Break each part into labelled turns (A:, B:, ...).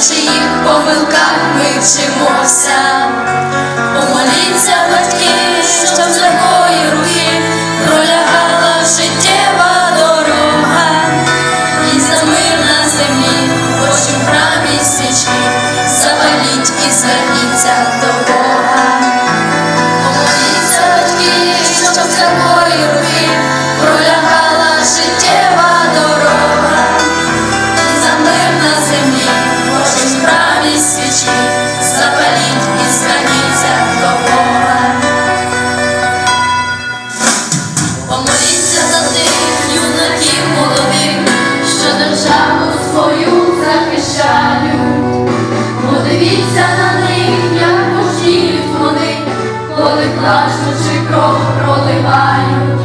A: на чиїх помилках ми вчимося. Помоліться, батьки, щоб з легкої руки пролягала життєва дорога, і за мир на землі, в храмі свічки, запаліть і зверніться до коли плачуть чи кров проливають,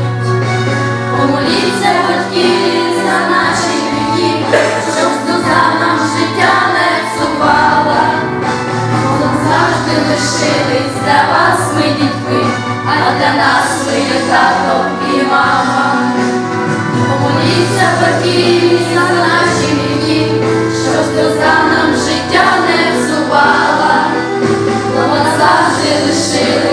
A: помоліться батьки за наші віки, щоб сльоза нам життя не псувала, бо завжди лишились для вас ми дітьми, а для нас ви є тато і мама. Помоліться батьки за наші віки, щоб сльоза нам життя не псувала, бо завжди лишилась.